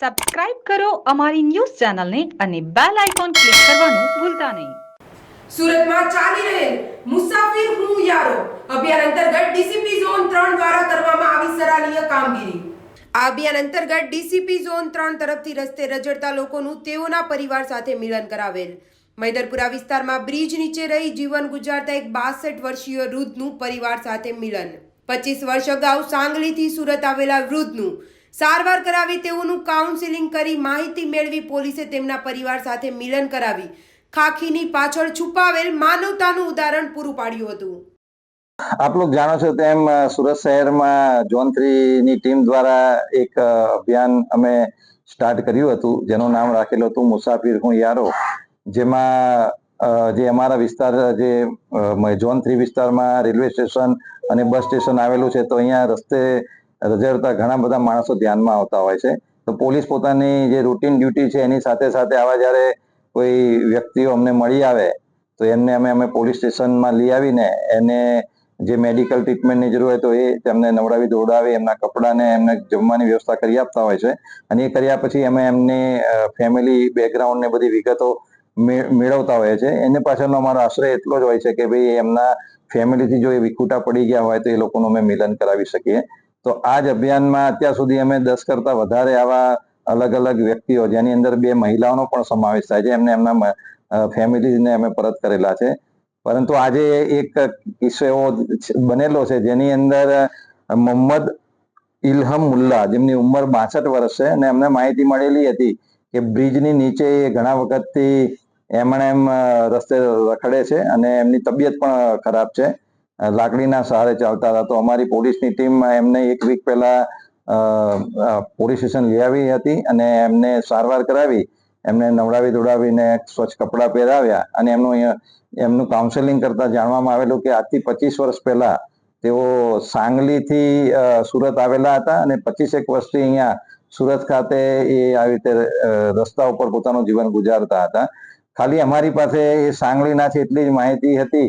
Subscribe કરો અમારી news ચેનલને અને બેલ આઇકોન ક્લિક કરવાનું ભૂલતા નહીં. સુરતમાં ચાલી રહેલ મુસાફિર હું યારો. અભિયાન અંતર્ગત ડીસીપી ઝોન ત્રણ દ્વારા કરવામાં આવી સરાહનીય કામગીરી. આ અભિયાન અંતર્ગત ડીસીપી ઝોન ત્રણ તરફથી રસ્તે રજડતા લોકોનું તેઓના પરિવાર સાથે મિલન કરાવેલ. મૈદરપુરા વિસ્તારમાં બ્રિજ નીચે રહી જીવન ગુજારતા એક બાસઠ વર્ષીય વૃદ્ધનું પરિવાર સાથે મિલન. પચીસ વર્ષ અગાઉ સાંગલીથી સુરત આવેલા વૃદ્ધનું સારવાર કરાવી, તેઓનું કાઉન્સિલિંગ કરી, માહિતી મેળવી, પોલીસે તેમના પરિવાર સાથે મિલન કરાવી. ખાખીની પાછળ છુપાવેલ માનવતાનું ઉદાહરણ પૂરું પાડ્યું હતું. આપ લોગ જાણો છો તેમ સુરત શહેરમાં જોન થ્રી ની ટીમ દ્વારા એક અભિયાન અમે સ્ટાર્ટ કર્યું હતું. જેનું નામ રાખેલું હતું મુસાફિર હું યારો. જેમાં જે અમારા વિસ્તાર, જે ઝોન થ્રી વિસ્તારમાં રેલવે સ્ટેશન અને બસ સ્ટેશન આવેલું છે, તો અહીંયા રસ્તે રજડતા ઘણા બધા માણસો ધ્યાનમાં આવતા હોય છે. તો પોલીસ પોતાની જે રૂટીન ડ્યુટી છે એની સાથે સાથે આવા જ્યારે કોઈ વ્યક્તિઓ અમને મળી આવે, તો એમને અમે અમે પોલીસ સ્ટેશનમાં લઈ આવીને એને જે મેડિકલ ટ્રીટમેન્ટની જરૂર હોય તો એ તેમને નવડાવી દોડાવી એમના કપડાને એમને જમવાની વ્યવસ્થા કરી આપતા હોય છે. અને એ કર્યા પછી અમે એમની ફેમિલી બેકગ્રાઉન્ડ ને બધી વિગતો મેળવતા હોય છે. એની પાછળનો અમારો આશ્રય એટલો જ હોય છે કે ભાઈ એમના ફેમિલીથી જો એ વિખૂટા પડી ગયા હોય તો એ લોકોનું અમે મિલન કરાવી શકીએ. તો આ જ અભિયાનમાં અત્યાર સુધી અમે દસ કરતા વધારે આવા અલગ અલગ વ્યક્તિઓ, જેની અંદર બે મહિલાઓનો પણ સમાવેશ થાય છે, એમને એમના ફેમિલીને અમે પરત કરેલા છે. પરંતુ આજે એક કિસ્સો એવો બનેલો છે, જેની અંદર મોહમ્મદ ઇલહમ મુલ્લા, જેમની ઉંમર બાસઠ વર્ષ છે, અને એમને માહિતી મળેલી હતી કે બ્રિજની નીચે એ ઘણા વખતથી એમણે એમ રસ્તે રખડે છે, અને એમની તબિયત પણ ખરાબ છે. લાકડીના સહારે ચાલતા હતા. તો અમારી પોલીસની ટીમ એમને એક વીક પહેલા પોલીસ સ્ટેશન લઈ આવી હતી અને એમને સારવાર કરાવી. એમને નવડાવી દોડાવીને સ્વચ્છ કપડાં પહેરાવ્યા અને એમનું એમનું કાઉન્સેલિંગ કરતા જાણવામાં આવેલું કે આજથી પચીસ વર્ષ પહેલા તેઓ સાંગલીથી સુરત આવેલા હતા અને પચીસેક વર્ષથી અહીંયા સુરત ખાતે એ આવી રીતે રસ્તા ઉપર પોતાનું જીવન ગુજારતા હતા. ખાલી અમારી પાસે એ સાંગલીના છે એટલી જ માહિતી હતી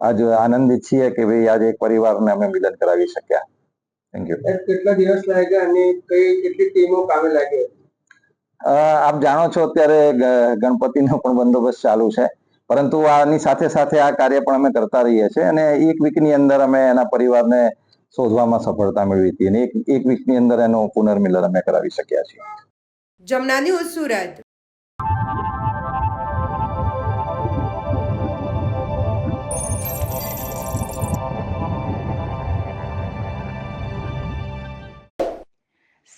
આજ આનંદિત છીએ કે ભાઈ આજે એક પરિવારને અમે મિલન કરાવી શક્યા. થેન્ક યુ કેટલા દિવસ લાગ્યા અને કઈ કેટલી ટીમો કામે લાગી આપ જાણો છો અત્યારે ગણપતિનો પણ બંદોબસ્ત ચાલુ છે. પરંતુ આની સાથે સાથે આ કાર્ય પણ અમે કરતા રહીએ છીએ અને એક વીકની અંદર અમે એના પરિવારને શોધવામાં સફળતા મેળવી હતી અને એક એક વીકની અંદર એનું પુનર્મિલન અમે કરાવી શક્યા છીએ. જમના ન્યૂઝ સુરત.